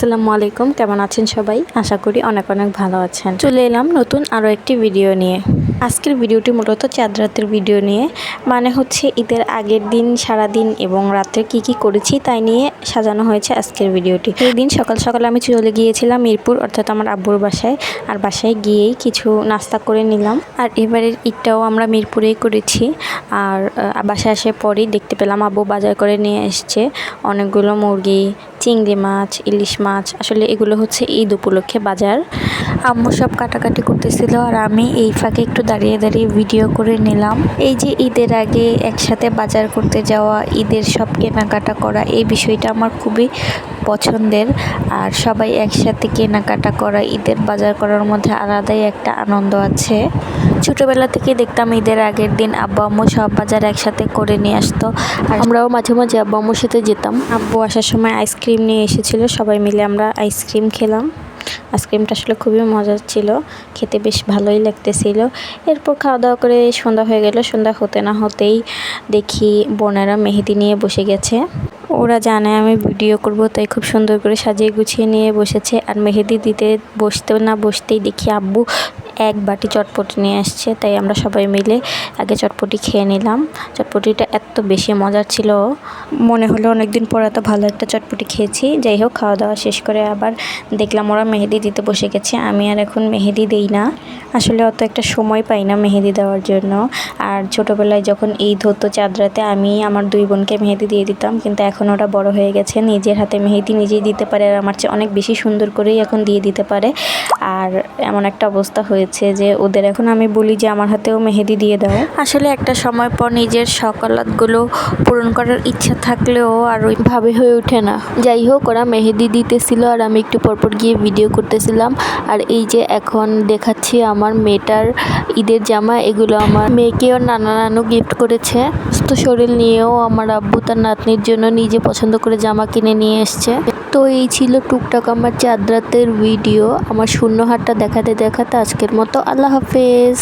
আসসালামু আলাইকুম। কেমন আছেন সবাই? আশা করি অনেক অনেক ভালো আছেন। চলে এলাম নতুন আরও একটি ভিডিও নিয়ে। আজকের ভিডিওটি মূলত চাঁদ রাতের ভিডিও নিয়ে। মানে হচ্ছে ঈদের আগের দিন সারা দিন এবং রাত্রে কি কি করেছি তাই নিয়ে সাজানো হয়েছে আজকের ভিডিওটি এই দিন সকাল সকাল আমি চলে গিয়েছিলাম মিরপুর, অর্থাৎ আমার আব্বুর বাসায়। আর বাসায় গিয়েই কিছু নাস্তা করে নিলাম। আর এবারের ঈদটাও আমরা মিরপুরেই করেছি। আর বাসায় আসার পরেই দেখতে পেলাম আব্বু বাজার করে নিয়ে এসছে। অনেকগুলো মুরগি চিংড়ি মাছ ইলিশ মাছ আসলে এগুলো হচ্ছে ঈদ উপলক্ষে বাজার। আম্মু সব কাটাকাটি করতেছিল আর আমি এই ফাঁকে একটু দাঁড়িয়ে দাঁড়িয়ে ভিডিও করে নিলাম। এই যে ঈদের আগে একসাথে বাজার করতে যাওয়া ঈদের সব কেনাকাটা করা এই বিষয়টা আমার খুবই পছন্দের। আর সবাই একসাথে কেনাকাটা করা ঈদের বাজার করার মধ্যে আলাদাই একটা আনন্দ আছে। ছোটবেলা থেকে দেখতাম ঈদের আগের দিন আব্বা আম্মু সব বাজার একসাথে করে নিয়ে আসতো। আর আমরাও মাঝে মাঝে আব্বা আম্মুর সাথে যেতাম। আব্বু আসার সময় আইসক্রিম নিয়ে এসেছিল সবাই মিলে আমরা আইসক্রিম খেলাম। আইসক্রিমটা আসলে খুবই মজার ছিল, খেতে বেশ ভালোই লাগতেছিল। এরপর খাওয়া দাওয়া করে সন্ধ্যা হয়ে গেল, সন্ধ্যা হতে না হতেই দেখি বোনেরা মেহেদি নিয়ে বসে গেছে। ওরা জানে আমি ভিডিও করব, তাই খুব সুন্দর করে সাজিয়ে গুছিয়ে নিয়ে বসেছে। আর মেহেদি দিতে বসতে না বসতেই দেখি আব্বু এক বাটি চটপটি নিয়ে আসছে, তাই আমরা সবাই মিলে আগে চটপটি খেয়ে নিলাম। চটপটিটা এত বেশি মজার ছিল, মনে হলো অনেকদিন পর এত ভালো একটা চটপটি খেয়েছি। যাই হোক, খাওয়া দাওয়া শেষ করে আবার দেখলাম ওরা মেহেদি দিতে বসে গেছে। আমি আর এখন মেহেদি দেই না। আসলে অত একটা সময় পাই না মেহেদি দেওয়ার জন্য। আর ছোটোবেলায় যখন ঈদ হতো চাঁদ রাতে আমি আমার দুই বোনকে মেহেদি দিয়ে দিতাম। কিন্তু এখন ওরা বড় হয়ে গেছে, নিজের হাতে মেহেদি নিজেই দিতে পারে আর আমার চেয়ে অনেক বেশি সুন্দর করেই এখন দিয়ে দিতে পারে। আর এমন একটা অবস্থা হয়েছে যে ওদের, এখন আমি বলি যে আমার হাতেও মেহেদি দিয়ে দাও। আসলে একটা সময় পর নিজের সকালাতগুলো পূরণ করার ইচ্ছা থাকলেও আর ওইভাবে হয়ে ওঠে না। যাই হোক, ওরা মেহেদি দিতেছিল আর আমি একটু পরপর গিয়ে ভিডিও করতেছিলাম। আর এই যে এখন দেখাচ্ছি আমার মেয়েটার ঈদের জামা, এগুলো আমার মেয়েকেও নানা নানু গিফট করেছে। তো শরীর নিয়েও আমার আব্বু তার নাতনির জন্য নিজে পছন্দ করে জামা কিনে নিয়ে এসছে। তো এই ছিল টুকটাক আমার চাঁদ রাতের ভিডিও আমার শূন্য হাটটা দেখাতে দেখাতে আজকের মতো আল্লাহ হাফেজ।